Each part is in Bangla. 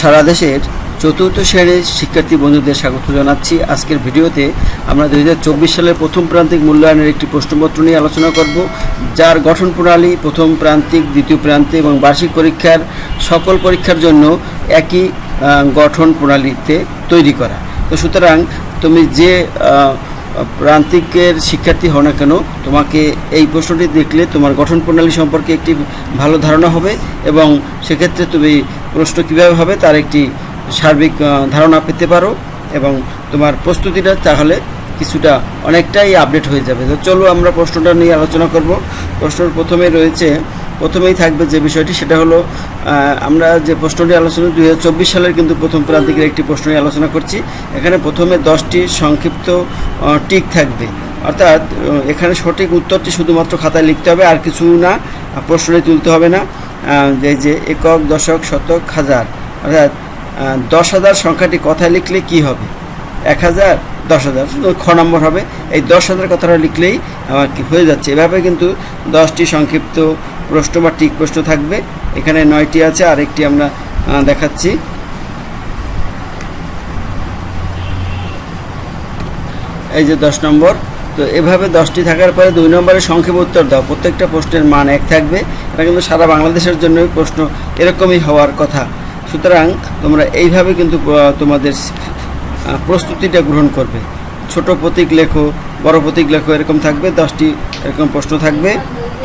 সারা দেশের চতুর্থ শ্রেণির শিক্ষার্থী বন্ধুদের স্বাগত জানাচ্ছি। আজকের ভিডিওতে আমরা দু হাজার চব্বিশ সালের প্রথম প্রান্তিক মূল্যায়নের একটি প্রশ্নপত্র নিয়ে আলোচনা করব, যার গঠন প্রণালী প্রথম প্রান্তিক, দ্বিতীয় প্রান্তিক এবং বার্ষিক পরীক্ষার সকল পরীক্ষার জন্য একই গঠন প্রণালীতে তৈরি করা। তো সুতরাং তুমি যে প্রান্তিকের শিক্ষার্থী হও না কেন, তোমাকে এই প্রশ্নটি দেখলে তোমার গঠন প্রণালী সম্পর্কে একটি ভালো ধারণা হবে এবং সেক্ষেত্রে তুমি প্রশ্ন কীভাবে হবে, তার একটি সার্বিক ধারণা পেতে পারো এবং তোমার প্রস্তুতিটা তাহলে কিছুটা অনেকটাই আপডেট হয়ে যাবে। তো চলো আমরা প্রশ্নটা নিয়ে আলোচনা করব। প্রশ্নর প্রথমে রয়েছে, প্রথমেই থাকবে যে বিষয়টি, সেটা হলো আমরা যে প্রশ্নটি আলোচনা, দুই হাজার চব্বিশ সালের কিন্তু প্রথম প্রান্তিকের একটি প্রশ্ন নিয়ে আলোচনা করছি। এখানে প্রথমে দশটি সংক্ষিপ্ত টিক থাকবে। অর্থাৎ এখানে সঠিক উত্তরটি শুধুমাত্র খাতায় লিখতে হবে, আর কিছু না প্রশ্নে তুলতে হবে না। এই যে একক, দশক, শতক, হাজার, অর্থাৎ দশ হাজার সংখ্যাটি কথায় লিখলে কি হবে? এক হাজার, দশ হাজার খ নম্বর হবে। এই দশ হাজার কথাটা লিখলেই আমার কি হয়ে যাচ্ছে? এভাবে কিন্তু দশটি সংক্ষিপ্ত প্রশ্ন বা টিক প্রশ্ন থাকবে। এখানে নয়টি আছে আর একটি আমরা দেখাচ্ছি। এই যে দশ নম্বর তো এভাবে দশটি থাকার পরে দুই নম্বরে সংক্ষেপ উত্তর দাও। প্রত্যেকটা প্রশ্নের মান এক থাকবে। এটা কিন্তু সারা বাংলাদেশের জন্যই প্রশ্ন, এরকমই হওয়ার কথা। সুতরাং তোমরা এইভাবে কিন্তু তোমাদের প্রস্তুতিটা গ্রহণ করবে। ছোট প্রতীক লেখো, বড় প্রতীক লেখো, এরকম থাকবে। দশটি এরকম প্রশ্ন থাকবে।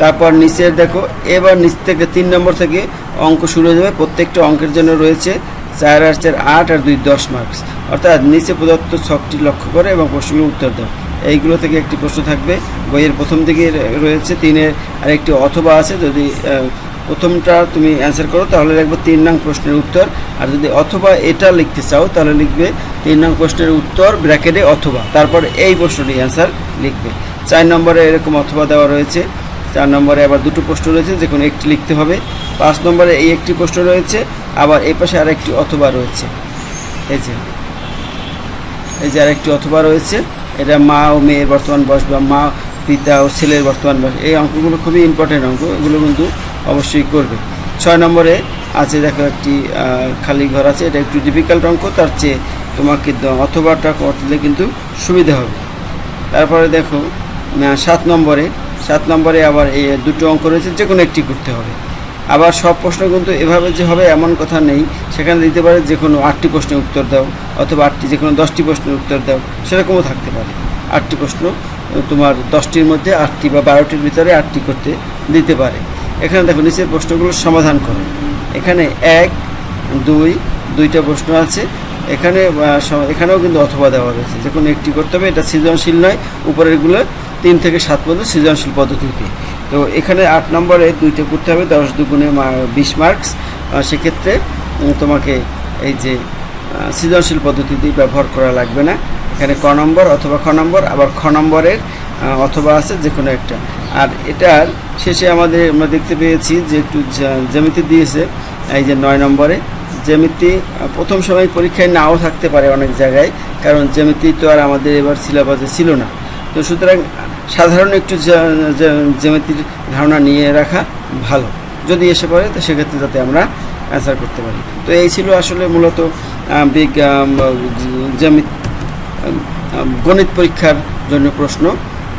তারপর নিচের দেখো, এবার নিচ থেকে তিন নম্বর থেকে অঙ্ক শুরু হয়ে যাবে। প্রত্যেকটা অঙ্কের জন্য রয়েছে চার আর চার আট আর দুই দশ মার্কস অর্থাৎ নিচে প্রদত্ত ছকটি লক্ষ্য করে এবং প্রশ্নগুলো উত্তর দাও। এইগুলো থেকে একটি প্রশ্ন থাকবে। বইয়ের প্রথম দিকে রয়েছে তিনের আরেকটি অথবা আছে, যদি প্রথমটা তুমি অ্যান্সার করো, তাহলে লিখবে তিন নং প্রশ্নের উত্তর। আর যদি অথবা এটা লিখতে চাও, তাহলে লিখবে তিন নং প্রশ্নের উত্তর, ব্র্যাকেটে অথবা। তারপর এই প্রশ্নটি অ্যান্সার লিখবে। চার নম্বরে এরকম অথবা দেওয়া রয়েছে। চার নম্বরে আবার দুটো প্রশ্ন রয়েছে, যে কোনো একটি লিখতে হবে। পাঁচ নম্বরে এই একটি প্রশ্ন রয়েছে, আবার এই পাশে আরেকটি অথবা রয়েছে। এই যে এই যে আরেকটি অথবা রয়েছে। এটা মা ও মেয়ের বর্তমান বয়স বা মা, পিতা ও ছেলের বর্তমান বয়স, এই অঙ্কগুলো খুবই ইম্পর্টেন্ট অঙ্ক, এগুলো কিন্তু অবশ্যই করবে। ছয় নম্বরে আছে দেখো একটি খালি ঘর আছে, এটা একটু ডিফিকাল্ট অঙ্ক, তার চেয়ে তোমাকে অথবাটা করলে কিন্তু সুবিধা হবে। তারপরে দেখো সাত নম্বরে সাত নম্বরে আবার এই দুটো অঙ্ক রয়েছে যে কোনো একটি করতে হবে। আবার সব প্রশ্ন কিন্তু এভাবে যে হবে এমন কথা নেই। সেখানে দিতে পারে যে কোনো আটটি প্রশ্নের উত্তর দাও অথবা আটটি যে কোনো দশটি প্রশ্নের উত্তর দাও, সেরকমও থাকতে পারে। আটটি প্রশ্ন তোমার দশটির মধ্যে আটটি বা বারোটির ভিতরে আটটি করতে দিতে পারে। এখানে দেখো নিচের প্রশ্নগুলোর সমাধান করো। এখানে এক, দুই, দুইটা প্রশ্ন আছে। এখানে এখানেও কিন্তু অথবা দেওয়া রয়েছে। যে কোনো একটি করতে হবে, এটা সৃজনশীল নয় উপরেরগুলো তিন থেকে সাত পর্যন্ত সৃজনশীল পদ্ধতিতে। তো এখানে আট নম্বরে দুইটা করতে হবে, দশ দুগুণে বিশ মার্কস। সেক্ষেত্রে তোমাকে এই যে সৃজনশীল পদ্ধতিটি ব্যবহার করা লাগবে না। এখানে ক নম্বর অথবা খ নম্বর, আবার খ নম্বরের অথবা আছে যে কোনো একটা। আর এটার শেষে আমাদের, আমরা দেখতে পেয়েছি যে একটু জ্যামিতি দিয়েছে, এই যে নয় নম্বরে। জ্যামিতি প্রথম সময় পরীক্ষায় নাও থাকতে পারে অনেক জায়গায়, কারণ জ্যামিতি তো আর আমাদের এবার সিলেবাসে ছিল না। তো সুতরাং সাধারণ একটু জ্যামিতির ধারণা নিয়ে রাখা ভালো। যদি এসে পড়ে, তো সেক্ষেত্রে যাতে আমরা অ্যান্সার করতে পারি। তো এই ছিল আসলে মূলত বিগ জ্যামিত গণিত পরীক্ষার জন্য প্রশ্ন।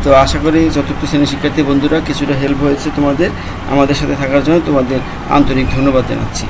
তো আশা করি চতুর্থ শ্রেণির শিক্ষার্থী বন্ধুরা, কিছুটা হেল্প হয়েছে তোমাদের, আমাদের সাথে থাকার জন্য তোমাদের আন্তরিক ধন্যবাদ জানাচ্ছি।